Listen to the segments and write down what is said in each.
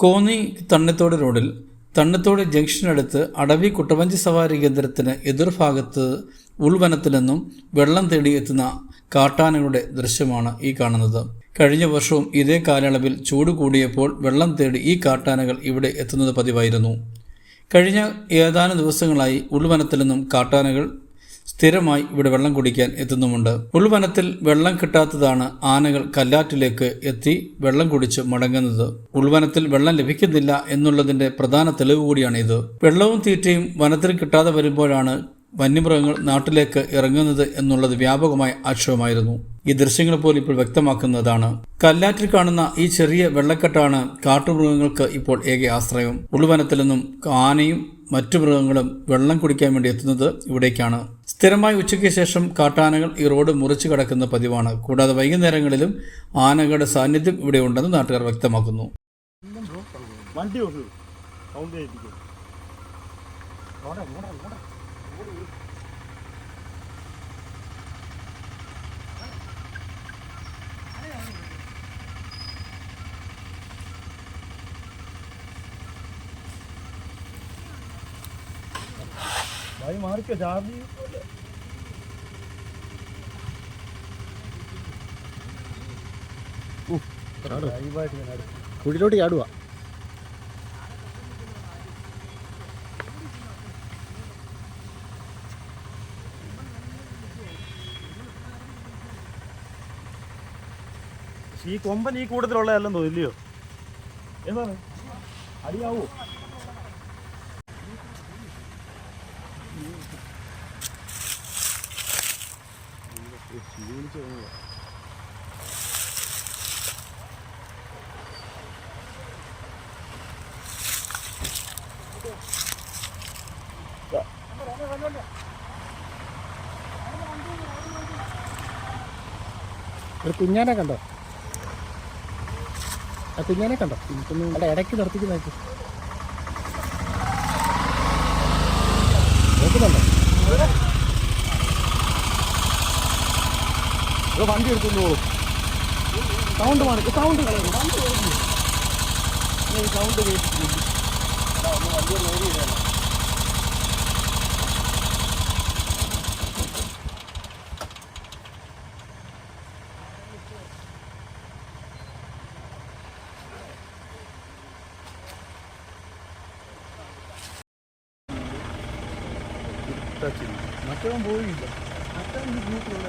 കോന്നി തണ്ണിത്തോട് റോഡിൽ തണ്ണിത്തോട് ജംഗ്ഷനടുത്ത് അടവി കുട്ടവഞ്ചി സവാരി കേന്ദ്രത്തിന് എതിർഭാഗത്ത് ഉൾവനത്തിൽ നിന്നും വെള്ളം തേടി എത്തുന്ന കാട്ടാനകളുടെ ദൃശ്യമാണ് ഈ കാണുന്നത്. കഴിഞ്ഞ വർഷവും ഇതേ കാലയളവിൽ ചൂട് കൂടിയപ്പോൾ വെള്ളം തേടി ഈ കാട്ടാനകൾ ഇവിടെ എത്തുന്നത് പതിവായിരുന്നു. കഴിഞ്ഞ ഏതാനും ദിവസങ്ങളായി ഉൾവനത്തിൽ നിന്നും കാട്ടാനകൾ സ്ഥിരമായി ഇവിടെ വെള്ളം കുടിക്കാൻ എത്തുന്നുമുണ്ട്. ഉൾവനത്തിൽ വെള്ളം കിട്ടാത്തതാണ് ആനകൾ കല്ലാറ്റിലേക്ക് എത്തി വെള്ളം കുടിച്ച് മടങ്ങുന്നത്. ഉൾവനത്തിൽ വെള്ളം ലഭിക്കുന്നില്ല എന്നുള്ളതിന്റെ പ്രധാന തെളിവ് ഇത് വെള്ളവും തീറ്റയും വനത്തിൽ കിട്ടാതെ വരുമ്പോഴാണ് വന്യമൃഗങ്ങൾ നാട്ടിലേക്ക് ഇറങ്ങുന്നത് എന്നുള്ളത് വ്യാപകമായ ആക്ഷേപമായിരുന്നു. ഈ ദൃശ്യങ്ങൾ പോലും ഇപ്പോൾ വ്യക്തമാക്കുന്നതാണ്. കല്ലാറ്റിൽ കാണുന്ന ഈ ചെറിയ വെള്ളക്കെട്ടാണ് കാട്ടുമൃഗങ്ങൾക്ക് ഇപ്പോൾ ഏക ആശ്രയം. ഉൾവനത്തിൽ നിന്നും ആനയും മറ്റു മൃഗങ്ങളും വെള്ളം കുടിക്കാൻ വേണ്ടി എത്തുന്നത് ഇവിടേക്കാണ്. സ്ഥിരമായി ഉച്ചയ്ക്ക് ശേഷം കാട്ടാനകൾ ഈ റോഡ് മുറിച്ചു കടക്കുന്ന പതിവാണ്. കൂടാതെ വൈകുന്നേരങ്ങളിലും ആനകളുടെ സാന്നിധ്യം ഇവിടെ ഉണ്ടെന്ന് നാട്ടുകാർ വ്യക്തമാക്കുന്നു. വണ്ടി ഭായി മാറിക്കോ ചാർജ് കുഴിയിലോട്ട് ചാടുക. ഈ കൊമ്പൻ ഈ കൂട്ടത്തിലുള്ളതല്ലെന്ന് തോന്നില്ലയോ എന്താണ്? അടിയാവോ? ഒരു കുഞ്ഞാനെ കണ്ടോ? ആ കുഞ്ഞാനെ കണ്ടോ? അവിടെ ഇടയ്ക്ക് നിർത്തിക്ക് നോക്കി നോക്കുന്നുണ്ടോ? ഇത് വണ്ടി എടുത്തോളൂ സൗണ്ട് മാറി. സൗണ്ട് കളയുന്നു സൗണ്ട് കേട്ടിട്ടുണ്ട് മറ്റവൻ പോയില്ല. മറ്റവൻ ഗ്രൂപ്പിലുള്ള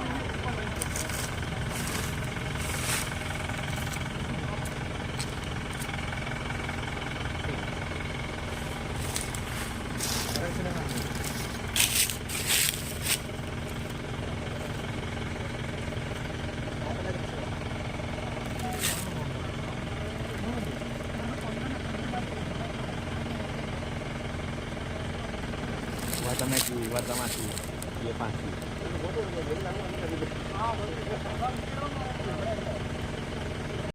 Guatamaqui, Guatamaqui, Yepaqui.